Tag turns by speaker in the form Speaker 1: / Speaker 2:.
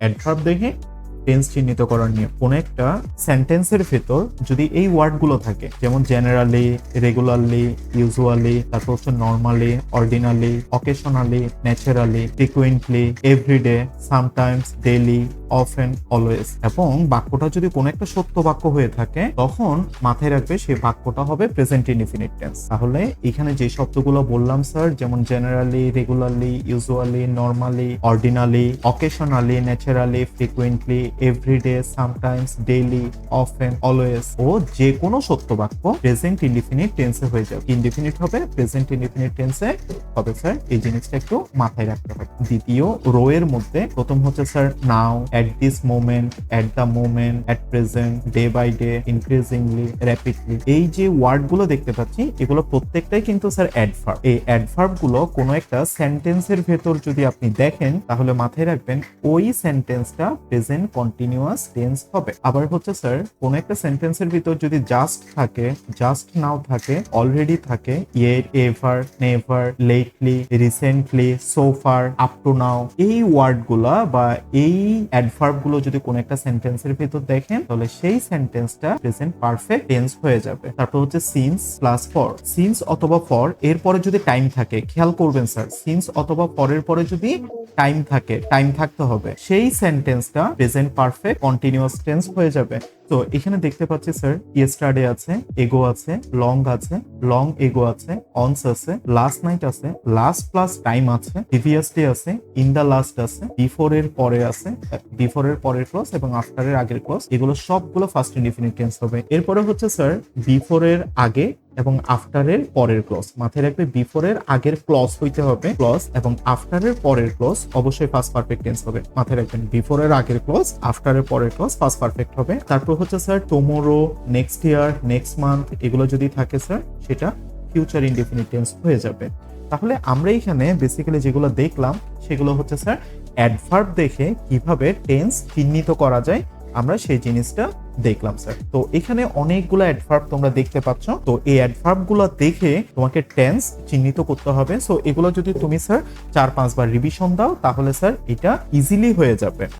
Speaker 1: Adverb দেখে tense চিহ্নিত করার নিয়ম কোন একটা সেন্টেন্সের ভেতর যদি এই ওয়ার্ডগুলো থাকে, যেমন জেনারেলি রেগুলারলি ইউজুয়ালি তারপর হচ্ছে normally ordinarily occasionally naturally frequently everyday sometimes daily often always এবং বাক্যটা যদি কোনো একটা সত্য বাক্য হয়ে থাকে, তখন মাথায় রাখবে সেই বাক্যটা হবে প্রেজেন্ট ইনডিফিনিট টেন্স তাহলে এখানে যে শব্দগুলো বললাম স্যার যেমন generally regularly usually normally ordinarily occasionally naturally frequently everyday sometimes daily often always ও যে কোনো সত্য বাক্য প্রেজেন্ট ইনডিফিনিট টেন্সে হয়ে যাবে। ইনডিফিনিট হবে প্রেজেন্ট ইনডিফিনিট টেন্সে হবে। স্যার এই জিনিসটা একটু মাথায় রাখতে হবে। দ্বিতীয় রো এর মধ্যে প্রথম হচ্ছে sir now at this moment at the moment at present day by day increasingly rapidly এই যে ওয়ার্ডগুলো দেখতে পাচ্ছি, এগুলো প্রত্যেকটাই কিন্তু স্যার অ্যাডভার্ব এই অ্যাডভার্বগুলো কোনো একটা সেন্টেন্সের ভেতর যদি আপনি দেখেন, তাহলে মাথায় রাখবেন ওই সেন্টেন্সটা প্রেজেন্ট কন্টিনিউয়াস টেন্স হবে। আবার হচ্ছে স্যার, কোন একটা সেন্টেন্সের ভিতর যদি জাস্ট থাকে জাস্ট নাও থাকে অলরেডি থাকে yet ever never lately recently so far up to now এই ওয়ার্ডগুলা বা এই অ্যাডভার্বগুলো যদি কোন একটা সেন্টেন্স এর ভিতর দেখেন, তাহলে সেই সেন্টেন্সটা প্রেজেন্ট পারফেক্ট টেন্স হয়ে যাবে। তারপর হচ্ছে সিন্স প্লাস ফর সিন্স অথবা ফর এরপরে যদি টাইম থাকে, খেয়াল করবেন স্যার সিন্স অথবা ফরের পরে যদি টাইম থাকে টাইম থাকতে হবে। সেই সেন্টেন্সটা প্রেজেন্ট পারফেক্ট কন্টিনিউয়াস টেন্স হয়ে যাবে। তো এখানে দেখতে পাচ্ছি স্যার ইয়েস্টারডে আছে এগো আছে লং আছে লং এগো আছে অনস আছে লাস্ট নাইট আছে লাস্ট প্লাস টাইম আছে প্রিভিয়াস ডে আছে ইন দা লাস্ট আছে বিফোর এর পরে আছে বিফোর এর পরের ক্লস এবং আফটার এর আগের ক্লস এগুলো সবগুলো ফার্স্ট ইনডিফিনিট টেন্স হবে। এরপরে হচ্ছে স্যার বিফোর এর আগে এবং আফটারের পরের ক্লস মাথায় রাখবে বিফোরের আগের ক্লস হইতে হবে। ক্লস এবং আফটারের পরের ক্লস অবশ্যই ফার্স্ট পারফেক্ট টেন্স হবে। মাথায় রাখবেন বিফোরের আগের ক্লস আফটারের পরের ক্লস ফার্স্ট পারফেক্ট হবে। তারপর হচ্ছে sir tomorrow next year next month এগুলো যদি থাকে স্যার সেটা ফিউচার ইনডিফিনিট টেন্স হয়ে যাবে। তাহলে আমরা এখানে বেসিক্যালি যেগুলো দেখলাম, সেগুলো হচ্ছে স্যার অ্যাডভার্ব দেখে কীভাবে টেন্স চিহ্নিত করা যায় আমরা সেই জিনিসটা দেখলাম স্যার তো এখানে অনেকগুলো অ্যাডভার্ব তোমরা দেখতে পাচ্ছ। তো এই অ্যাডভার্বগুলো দেখে তোমাকে টেন্স চিহ্নিত করতে হবে। সো এগুলো যদি তুমি স্যার চার পাঁচবার রিভিশন দাও, তাহলে স্যার এটা ইজিলি হয়ে যাবে।